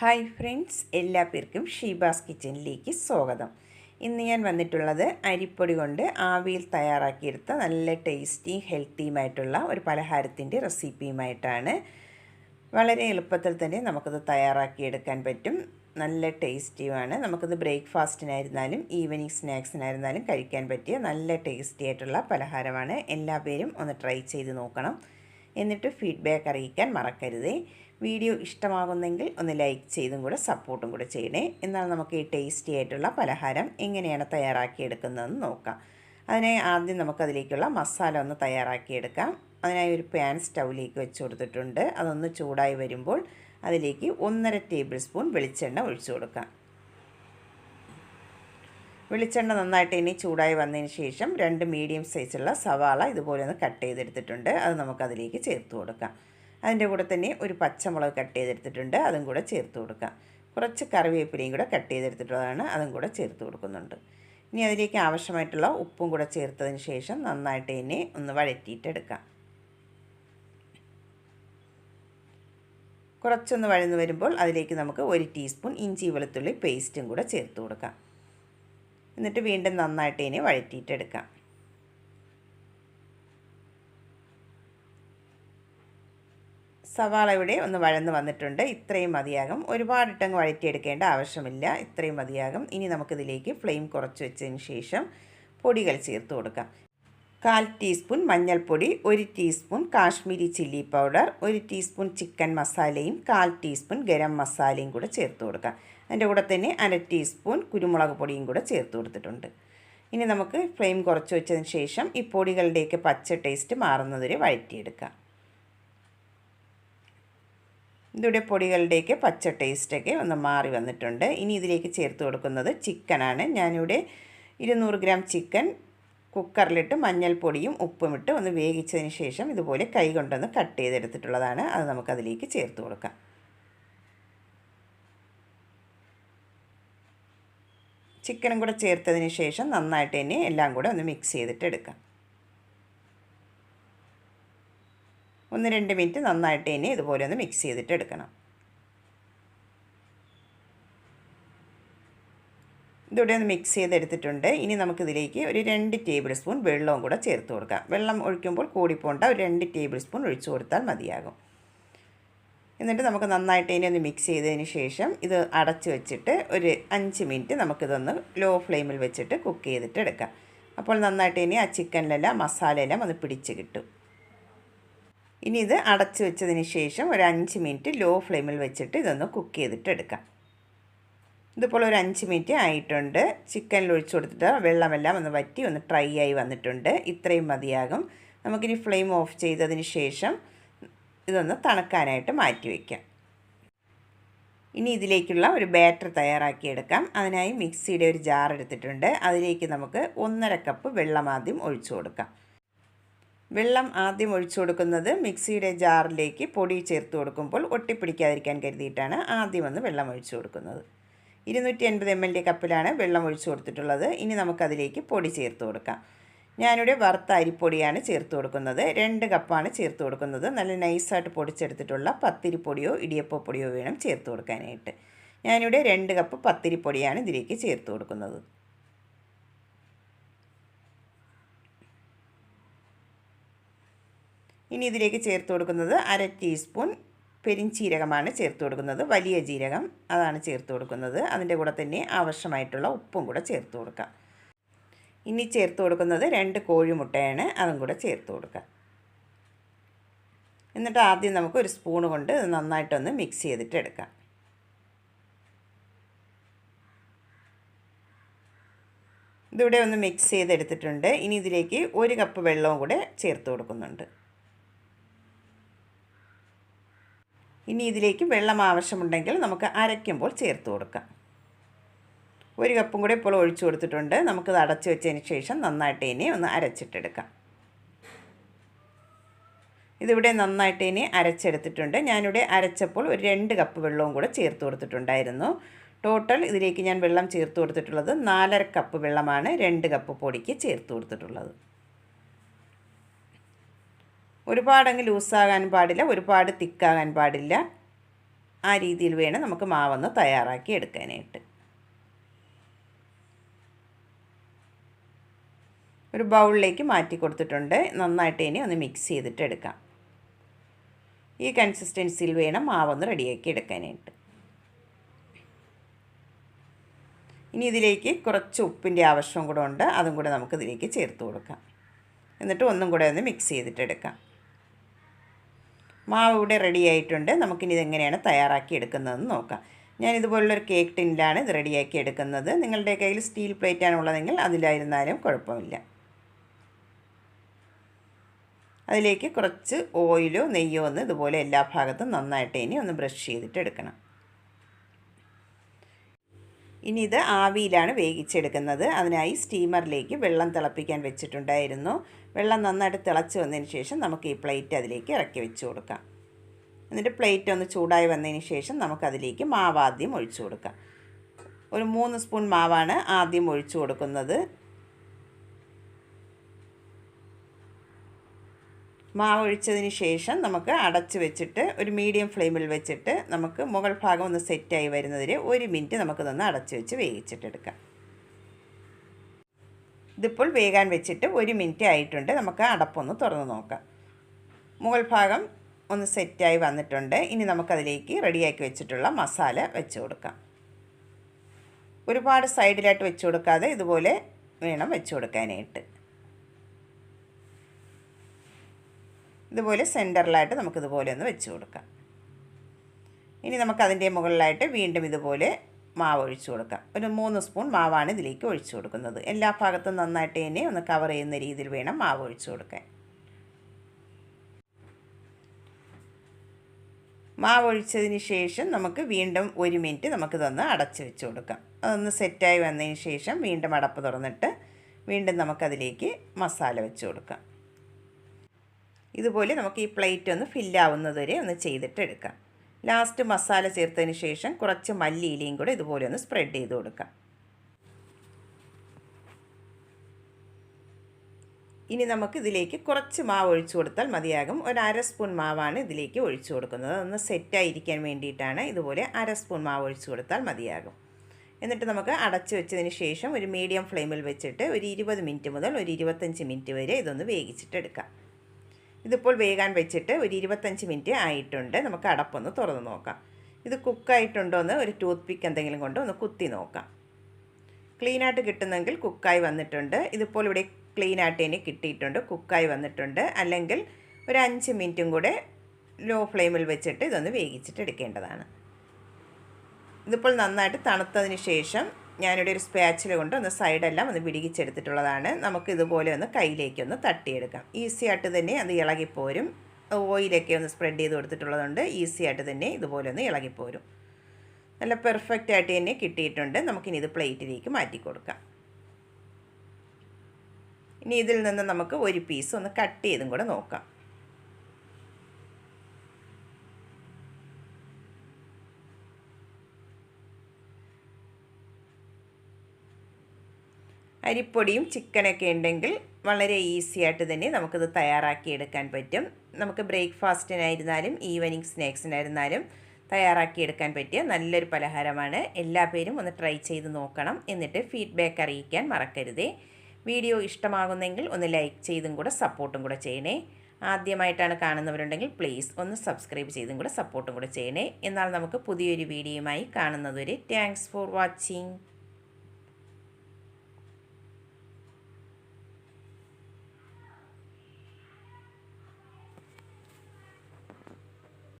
Hi friends എല്ലാ പേർക്കും ഷീബാസ് കിച്ചണിലേക്ക് സ്വാഗതം. ഇന്ന് ഞാൻ വന്നിട്ടുള്ളത് അരിപ്പൊടി കൊണ്ട് ആവിയിൽ തയ്യാറാക്കിയെടുത്ത നല്ല ടേസ്റ്റിയും ഹെൽത്തിയുമായിട്ടുള്ള ഒരു പലഹാരത്തിന്റെ റെസിപ്പിയുമായിട്ടാണ് വളരെ എളുപ്പത്തിൽ തന്നെ നമുക്കത് തയ്യാറാക്കിയെടുക്കാൻ പറ്റും. നല്ല ടേസ്റ്റിയുമാണ് നമുക്കത് ബ്രേക്ക്ഫാസ്റ്റിനായിരുന്നാലും ഈവനിങ് സ്നാക്സിനായിരുന്നാലും കഴിക്കാൻ പറ്റിയ നല്ല ടേസ്റ്റി ആയിട്ടുള്ള പലഹാരമാണ്. എല്ലാ പേരും ഒന്ന് ട്രൈ ചെയ്ത് നോക്കണം. എന്നിട്ട് ഫീഡ്ബാക്ക് അറിയിക്കാൻ മറക്കരുതേ. വീഡിയോ ഇഷ്ടമാകുന്നെങ്കിൽ ഒന്ന് ലൈക്ക് ചെയ്തും കൂടെ സപ്പോർട്ടും കൂടെ ചെയ്യണേ. എന്നാൽ നമുക്ക് ഈ ടേസ്റ്റി ആയിട്ടുള്ള പലഹാരം എങ്ങനെയാണ് തയ്യാറാക്കിയെടുക്കുന്നതെന്ന് നോക്കാം. അതിനെ ആദ്യം നമുക്കതിലേക്കുള്ള മസാല ഒന്ന് തയ്യാറാക്കിയെടുക്കാം. അതിനായി ഒരു പാൻ സ്റ്റൗവിലേക്ക് വെച്ച് കൊടുത്തിട്ടുണ്ട്. അതൊന്ന് ചൂടായി വരുമ്പോൾ അതിലേക്ക് ഒന്നര ടേബിൾ സ്പൂൺ വെളിച്ചെണ്ണ ഒഴിച്ചു കൊടുക്കാം. വെളിച്ചെണ്ണ നന്നായിട്ട് ഇനി ചൂടായി വന്നതിന് ശേഷം രണ്ട് മീഡിയം സൈസുള്ള സവാള ഇതുപോലെ ഒന്ന് കട്ട് ചെയ്തെടുത്തിട്ടുണ്ട്. അത് നമുക്കതിലേക്ക് ചേർത്ത് കൊടുക്കാം. അതിന്റെ കൂടെ തന്നെ ഒരു പച്ചമുളക് കട്ട് ചെയ്തെടുത്തിട്ടുണ്ട് അതും കൂടെ ചേർത്ത് കൊടുക്കാം. കുറച്ച് കറിവേപ്പിലയും കൂടെ കട്ട് ചെയ്തെടുത്തിട്ടുള്ളതാണ് അതും കൂടെ ചേർത്ത് കൊടുക്കുന്നുണ്ട്. ഇനി അതിലേക്ക് ആവശ്യമായിട്ടുള്ള ഉപ്പും കൂടെ ചേർത്തതിന് ശേഷം നന്നായിട്ട് ഇതിനെ ഒന്ന് വഴറ്റിയിട്ടെടുക്കാം. കുറച്ചൊന്ന് വഴന്ന് വരുമ്പോൾ അതിലേക്ക് നമുക്ക് ഒരു ടീസ്പൂൺ ഇഞ്ചി വെളുത്തുള്ളി പേസ്റ്റും കൂടെ ചേർത്ത് കൊടുക്കാം. എന്നിട്ട് വീണ്ടും നന്നായിട്ട് ഇനി വഴറ്റിയിട്ടെടുക്കാം. സവാള ഇവിടെ ഒന്ന് വഴന്ന് വന്നിട്ടുണ്ട്. ഇത്രയും മതിയാകും. ഒരുപാടിട്ടങ്ങ് വഴറ്റിയെടുക്കേണ്ട ആവശ്യമില്ല. ഇത്രയും മതിയാകും. ഇനി നമുക്കിതിലേക്ക് ഫ്ലെയിം കുറച്ച് വെച്ചതിന് ശേഷം പൊടികൾ ചേർത്ത് കൊടുക്കാം. കാൽ ടീസ്പൂൺ മഞ്ഞൾപ്പൊടി ഒരു ടീസ്പൂൺ കാശ്മീരി ചില്ലി പൗഡർ ഒരു ടീസ്പൂൺ ചിക്കൻ മസാലയും കാൽ ടീസ്പൂൺ ഗരം മസാലയും കൂടെ ചേർത്ത് കൊടുക്കാം. അതിന്റെ കൂടെ തന്നെ അര ടീസ്പൂൺ കുരുമുളക് പൊടിയും കൂടെ ചേർത്ത് കൊടുത്തിട്ടുണ്ട്. ഇനി നമുക്ക് ഫ്ലെയിം കുറച്ച് വെച്ചതിന് ശേഷം ഈ പൊടികളുടെയൊക്കെ പച്ച ടേസ്റ്റ് മാറുന്നതുവരെ വഴറ്റിയെടുക്കാം. ഇതിവിടെ പൊടികളുടെയൊക്കെ പച്ച ടേസ്റ്റൊക്കെ ഒന്ന് മാറി വന്നിട്ടുണ്ട്. ഇനി ഇതിലേക്ക് ചേർത്ത് കൊടുക്കുന്നത് ചിക്കനാണ് ഞാനിവിടെ ഇരുന്നൂറ് ഗ്രാം ചിക്കൻ കുക്കറിലിട്ട് മഞ്ഞൾപ്പൊടിയും ഉപ്പും ഇട്ട് ഒന്ന് വേവിച്ചതിന് ശേഷം ഇതുപോലെ കൈ കൊണ്ടൊന്ന് കട്ട് ചെയ്തെടുത്തിട്ടുള്ളതാണ്. അത് നമുക്കതിലേക്ക് ചേർത്ത് കൊടുക്കാം. ചിക്കനും കൂടെ ചേർത്തതിന് ശേഷം നന്നായിട്ട് തന്നെ എല്ലാം കൂടെ ഒന്ന് മിക്സ് ചെയ്തിട്ട് എടുക്കാം ഒന്ന് രണ്ട് മിനിറ്റ് നന്നായിട്ട് ഇനി ഇതുപോലെ ഒന്ന് മിക്സ് ചെയ്തിട്ട് എടുക്കണം. ഇതോടെ ഒന്ന് മിക്സ് ചെയ്തെടുത്തിട്ടുണ്ട്. ഇനി നമുക്കിതിലേക്ക് ഒരു രണ്ട് ടേബിൾ സ്പൂൺ വെള്ളവും കൂടെ ചേർത്ത് കൊടുക്കാം. വെള്ളം ഒഴിക്കുമ്പോൾ കൂടിപ്പോണ്ട ഒരു രണ്ട് ടേബിൾ സ്പൂൺ ഒഴിച്ചു കൊടുത്താൽ മതിയാകും. എന്നിട്ട് നമുക്ക് നന്നായിട്ട് ഇനി ഒന്ന് മിക്സ് ചെയ്തതിന് ശേഷം ഇത് അടച്ച് വെച്ചിട്ട് ഒരു അഞ്ച് മിനിറ്റ് നമുക്കിതൊന്ന് ലോ ഫ്ലെയിമിൽ വെച്ചിട്ട് കുക്ക് ചെയ്തിട്ട് എടുക്കാം. അപ്പോൾ നന്നായിട്ട് ഇനി ആ ചിക്കനിലെല്ലാം മസാലയെല്ലാം ഒന്ന് പിടിച്ച് കിട്ടും. ഇനി ഇത് അടച്ചു വെച്ചതിന് ശേഷം ഒരു അഞ്ച് മിനിറ്റ് ലോ ഫ്ലെയിമിൽ വെച്ചിട്ട് ഇതൊന്ന് കുക്ക് ചെയ്തിട്ട് എടുക്കാം. ഇതുപോലെ ഒരു അഞ്ച് മിനിറ്റ് ആയിട്ടുണ്ട്. ചിക്കനിൽ ഒഴിച്ചു കൊടുത്തിട്ട് വെള്ളമെല്ലാം ഒന്ന് വറ്റി ഒന്ന് ഡ്രൈ ആയി വന്നിട്ടുണ്ട്. ഇത്രയും മതിയാകും. നമുക്കിനി ഫ്ലെയിം ഓഫ് ചെയ്തതിന് ശേഷം ഇതൊന്ന് തണുക്കാനായിട്ട് മാറ്റി വയ്ക്കാം ഇനി ഇതിലേക്കുള്ള ഒരു ബാറ്റർ തയ്യാറാക്കിയെടുക്കാം അതിനായി മിക്സിയുടെ ഒരു ജാർ എടുത്തിട്ടുണ്ട്. അതിലേക്ക് നമുക്ക് ഒന്നര കപ്പ് വെള്ളം ആദ്യം ഒഴിച്ചു കൊടുക്കാം. വെള്ളം ആദ്യം ഒഴിച്ചു കൊടുക്കുന്നത് മിക്സിയുടെ ജാറിലേക്ക് പൊടി ചേർത്ത് കൊടുക്കുമ്പോൾ ഒട്ടിപ്പിടിക്കാതിരിക്കാൻ കരുതിയിട്ടാണ് ആദ്യം ഒന്ന് വെള്ളം ഒഴിച്ചു കൊടുക്കുന്നത്. ഇരുന്നൂറ്റി എൺപത് എം എല്ലിന്റെ കപ്പിലാണ് വെള്ളം ഒഴിച്ചു കൊടുത്തിട്ടുള്ളത്. ഇനി നമുക്കതിലേക്ക് പൊടി ചേർത്ത് കൊടുക്കാം. ഞാനിവിടെ വറുത്ത അരിപ്പൊടിയാണ് ചേർത്ത് കൊടുക്കുന്നത്. രണ്ട് കപ്പാണ് ചേർത്ത് കൊടുക്കുന്നത്. നല്ല നൈസായിട്ട് പൊടിച്ചെടുത്തിട്ടുള്ള പത്തിരിപ്പൊടിയോ ഇടിയപ്പപ്പൊടിയോ വേണം ചേർത്ത് കൊടുക്കാനായിട്ട്. ഞാനിവിടെ രണ്ട് കപ്പ് പത്തിരിപ്പൊടിയാണ് ഇതിലേക്ക് ചേർത്ത് കൊടുക്കുന്നത്. ഇനി ഇതിലേക്ക് ചേർത്ത് കൊടുക്കുന്നത് അര ടീസ്പൂൺ പെരിഞ്ചീരകമാണ് ചേർത്ത് കൊടുക്കുന്നത്. വലിയ ജീരകം അതാണ് ചേർത്ത് കൊടുക്കുന്നത്. അതിന്റെ കൂടെ തന്നെ ആവശ്യമായിട്ടുള്ള ഉപ്പും കൂടെ ചേർത്ത് കൊടുക്കാം ഇനി ചേർത്ത് കൊടുക്കുന്നത് രണ്ട് കോഴിമുട്ടയാണ്. അതും കൂടെ ചേർത്ത് കൊടുക്കുക. എന്നിട്ട് ആദ്യം നമുക്ക് ഒരു സ്പൂൺ കൊണ്ട് ഇത് നന്നായിട്ടൊന്ന് മിക്സ് ചെയ്തിട്ട് എടുക്കാം. ഇതിവിടെ ഒന്ന് മിക്സ് ചെയ്തെടുത്തിട്ടുണ്ട്. ഇനി ഇതിലേക്ക് ഒരു കപ്പ് വെള്ളവും കൂടെ ചേർത്ത് കൊടുക്കുന്നുണ്ട്. ഇനി ഇതിലേക്ക് വെള്ളം ആവശ്യമുണ്ടെങ്കിൽ നമുക്ക് അരയ്ക്കുമ്പോൾ ചേർത്ത് കൊടുക്കാം. ഒരു കപ്പും കൂടി ഇപ്പോൾ ഒഴിച്ചു കൊടുത്തിട്ടുണ്ട്. നമുക്കത് അടച്ചു വെച്ചതിന് ശേഷം നന്നായിട്ട് ഇനി ഒന്ന് അരച്ചിട്ടെടുക്കാം. ഇതിവിടെ നന്നായിട്ട് ഇനി അരച്ചെടുത്തിട്ടുണ്ട്. ഞാനിവിടെ അരച്ചപ്പോൾ ഒരു രണ്ട് കപ്പ് വെള്ളവും കൂടെ ചേർത്ത് കൊടുത്തിട്ടുണ്ടായിരുന്നു. ടോട്ടൽ ഇതിലേക്ക് ഞാൻ വെള്ളം ചേർത്ത് കൊടുത്തിട്ടുള്ളത് നാലര കപ്പ് വെള്ളമാണ്. രണ്ട് കപ്പ് പൊടിക്ക് ചേർത്ത് കൊടുത്തിട്ടുള്ളത്. ഒരുപാടങ്ങ് ലൂസാകാൻ പാടില്ല ഒരുപാട് തിക്കാകാൻ പാടില്ല. ആ രീതിയിൽ വേണം നമുക്ക് മാവൊന്ന് തയ്യാറാക്കി എടുക്കാനായിട്ട്. ഒരു ബൗളിലേക്ക് മാറ്റി കൊടുത്തിട്ടുണ്ട്. നന്നായിട്ട് ഇനി ഒന്ന് മിക്സ് ചെയ്തിട്ട് എടുക്കാം. ഈ കൺസിസ്റ്റൻസിയിൽ വേണം മാവൊന്ന് റെഡിയാക്കി എടുക്കാനായിട്ട്. ഇനി ഇതിലേക്ക് കുറച്ച് ഉപ്പിന്റെ ആവശ്യം കൂടെ ഉണ്ട്. അതും കൂടെ നമുക്ക് ഇതിലേക്ക് ചേർത്ത് കൊടുക്കാം. എന്നിട്ട് ഒന്നും കൂടെ ഒന്ന് മിക്സ് ചെയ്തിട്ട് എടുക്കാം. മാവ് ഇവിടെ റെഡി ആയിട്ടുണ്ട്. നമുക്കിനി ഇതെങ്ങനെയാണ് തയ്യാറാക്കി എടുക്കുന്നതെന്ന് നോക്കാം. ഞാൻ ഇതുപോലുള്ളൊരു കേക്ക് ടിന്നിലാണ് ഇത് റെഡിയാക്കി എടുക്കുന്നത്. നിങ്ങളുടെ കയ്യിൽ സ്റ്റീൽ പ്ലേറ്റാണ് ഉള്ളതെങ്കിൽ അതിലായിരുന്നാലും കുഴപ്പമില്ല. അതിലേക്ക് കുറച്ച് ഓയിലോ നെയ്യോ ഒന്ന് ഇതുപോലെ എല്ലാ ഭാഗത്തും നന്നായിട്ട് ഇനി ഒന്ന് ബ്രഷ് ചെയ്തിട്ട് എടുക്കണം. ഇനി ഇത് ആവിയിലാണ് വേവിച്ചെടുക്കുന്നത്. അതിനായി സ്റ്റീമറിലേക്ക് വെള്ളം തിളപ്പിക്കാൻ വെച്ചിട്ടുണ്ടായിരുന്നു. വെള്ളം നന്നായിട്ട് തിളച്ച് വന്നതിന് ശേഷം നമുക്ക് ഈ പ്ലേറ്റ് അതിലേക്ക് ഇറക്കി വെച്ച് കൊടുക്കാം. എന്നിട്ട് പ്ലേറ്റ് ഒന്ന് ചൂടായി വന്നതിന് ശേഷം നമുക്കതിലേക്ക് മാവ് ആദ്യം ഒഴിച്ചു കൊടുക്കാം. ഒരു മൂന്ന് സ്പൂൺ മാവാണ് ആദ്യം ഒഴിച്ചു കൊടുക്കുന്നത്. മാവ് ഒഴിച്ചതിന് ശേഷം നമുക്ക് അടച്ച് വെച്ചിട്ട് ഒരു മീഡിയം ഫ്ലെയിമിൽ വെച്ചിട്ട് നമുക്ക് മുകൾ ഭാഗം ഒന്ന് സെറ്റായി വരുന്നതിന് ഒരു മിനിറ്റ് നമുക്ക് നിന്ന് അടച്ച് വെച്ച് വേവിച്ചിട്ടെടുക്കാം ഇതിപ്പോൾ വേകാൻ വെച്ചിട്ട് ഒരു മിനിറ്റ് ആയിട്ടുണ്ട്. നമുക്ക് അടപ്പൊന്ന് തുറന്ന് നോക്കാം. മുകൾ ഭാഗം ഒന്ന് സെറ്റായി വന്നിട്ടുണ്ട്. ഇനി നമുക്കതിലേക്ക് റെഡിയാക്കി വെച്ചിട്ടുള്ള മസാല വെച്ച് കൊടുക്കാം. ഒരുപാട് സൈഡിലായിട്ട് വെച്ച് കൊടുക്കാതെ ഇതുപോലെ വേണം വെച്ച് കൊടുക്കാനായിട്ട്. ഇതുപോലെ സെന്ററിലായിട്ട് നമുക്കിതുപോലെ ഒന്ന് വെച്ച് കൊടുക്കാം. ഇനി നമുക്കതിന്റെ മുകളിലായിട്ട് വീണ്ടും ഇതുപോലെ മാവ് ഒഴിച്ചു കൊടുക്കാം. ഒരു മൂന്ന് സ്പൂൺ മാവാണ് ഇതിലേക്ക് ഒഴിച്ചു കൊടുക്കുന്നത്. എല്ലാ ഭാഗത്തും നന്നായിട്ട് തന്നെ ഒന്ന് കവർ ചെയ്യുന്ന രീതിയിൽ വേണം മാവ് ഒഴിച്ചു കൊടുക്കാൻ. മാവ് ഒഴിച്ചതിന് ശേഷം നമുക്ക് വീണ്ടും ഒരു മിനിറ്റ് നമുക്കിതൊന്ന് അടച്ച് വെച്ച് കൊടുക്കാം. അതൊന്ന് സെറ്റായി വന്നതിന് ശേഷം വീണ്ടും അടപ്പ് തുറന്നിട്ട് വീണ്ടും നമുക്കതിലേക്ക് മസാല വെച്ച് കൊടുക്കാം. ഇതുപോലെ നമുക്ക് ഈ പ്ലേറ്റ് ഒന്ന് ഫില്ലാവുന്നത് വരെ ഒന്ന് ചെയ്തിട്ട് എടുക്കാം ലാസ്റ്റ് മസാല ചേർത്തതിന് ശേഷം കുറച്ച് മല്ലിയിലയും കൂടെ ഇതുപോലെ ഒന്ന് സ്പ്രെഡ് ചെയ്ത് കൊടുക്കാം. ഇനി നമുക്ക് ഇതിലേക്ക് കുറച്ച് മാവ് ഒഴിച്ചു കൊടുത്താൽ മതിയാകും. ഒരു അര സ്പൂൺ മാവാണ് ഇതിലേക്ക് ഒഴിച്ചു കൊടുക്കുന്നത്. അതൊന്ന് സെറ്റായിരിക്കാൻ വേണ്ടിയിട്ടാണ് ഇതുപോലെ അര സ്പൂൺ മാവ് ഒഴിച്ചു കൊടുത്താൽ മതിയാകും. എന്നിട്ട് നമുക്ക് അടച്ചു വെച്ചതിന് ശേഷം ഒരു മീഡിയം ഫ്ലെയിമിൽ വെച്ചിട്ട് ഒരു ഇരുപത് മിനിറ്റ് മുതൽ ഒരു ഇരുപത്തഞ്ച് മിനിറ്റ് വരെ ഇതൊന്ന് വേവിച്ചിട്ടെടുക്കാം. ഇതിപ്പോൾ വേഗാൻ വെച്ചിട്ട് ഒരു ഇരുപത്തഞ്ച് മിനിറ്റ് ആയിട്ടുണ്ട്. നമുക്ക് അടപ്പൊന്ന് തുറന്ന് നോക്കാം. ഇത് കുക്കായിട്ടുണ്ടോ എന്ന് ഒരു ടൂത്ത് പിക്ക് എന്തെങ്കിലും കൊണ്ട് ഒന്ന് കുത്തി നോക്കാം. ക്ലീനായിട്ട് കിട്ടുന്നെങ്കിൽ കുക്കായി വന്നിട്ടുണ്ട്. ഇതിപ്പോൾ ഇവിടെ ക്ലീനായിട്ട് ഇനി കിട്ടിയിട്ടുണ്ട്. കുക്കായി വന്നിട്ടുണ്ട്. അല്ലെങ്കിൽ ഒരു അഞ്ച് മിനിറ്റും കൂടെ ലോ ഫ്ലെയിമിൽ വെച്ചിട്ട് ഇതൊന്ന് വേവിച്ചിട്ട് എടുക്കേണ്ടതാണ്. ഇതിപ്പോൾ നന്നായിട്ട് തണുത്തതിന് ശേഷം ഞാനിവിടെ ഒരു സ്പാച്ചിൽ കൊണ്ട് ഒന്ന് സൈഡെല്ലാം ഒന്ന് പിടികിച്ചെടുത്തിട്ടുള്ളതാണ് നമുക്ക് ഇതുപോലെ ഒന്ന് കയ്യിലേക്ക് ഒന്ന് തട്ടിയെടുക്കാം. ഈസി ആയിട്ട് തന്നെ അത് ഇളകിപ്പോരും. ഓയിലൊക്കെ ഒന്ന് സ്പ്രെഡ് ചെയ്ത് കൊടുത്തിട്ടുള്ളതുകൊണ്ട് ഈസി ആയിട്ട് തന്നെ ഇതുപോലെ ഒന്ന് ഇളകിപ്പോരും. നല്ല പെർഫെക്റ്റ് ആയിട്ട് തന്നെ കിട്ടിയിട്ടുണ്ട്. നമുക്കിനി ഇത് പ്ലേറ്റിലേക്ക് മാറ്റി കൊടുക്കാം. ഇനി ഇതിൽ നിന്ന് നമുക്ക് ഒരു പീസ് ഒന്ന് കട്ട് ചെയ്തും കൂടെ നോക്കാം. അരിപ്പൊടിയും ചിക്കനൊക്കെ ഉണ്ടെങ്കിൽ വളരെ ഈസി ആയിട്ട് തന്നെ നമുക്കിത് തയ്യാറാക്കിയെടുക്കാൻ പറ്റും. നമുക്ക് ബ്രേക്ക്ഫാസ്റ്റിനായിരുന്നാലും ഈവനിങ് സ്നാക്സിനായിരുന്നാലും തയ്യാറാക്കിയെടുക്കാൻ പറ്റിയ നല്ലൊരു പലഹാരമാണ്. എല്ലാ പേരും ഒന്ന് ട്രൈ ചെയ്ത് നോക്കണം. എന്നിട്ട് ഫീഡ്ബാക്ക് അറിയിക്കാൻ മറക്കരുതേ. വീഡിയോ ഇഷ്ടമാകുന്നെങ്കിൽ ഒന്ന് ലൈക്ക് ചെയ്തും കൂടെ സപ്പോർട്ടും കൂടെ ചെയ്യണേ. ആദ്യമായിട്ടാണ് കാണുന്നവരുണ്ടെങ്കിൽ പ്ലീസ് ഒന്ന് സബ്സ്ക്രൈബ് ചെയ്തും കൂടെ സപ്പോർട്ടും കൂടെ ചെയ്യണേ. എന്നാൽ നമുക്ക് പുതിയൊരു വീഡിയോയുമായി കാണുന്നതുവരെ താങ്ക്സ് ഫോർ വാച്ചിങ്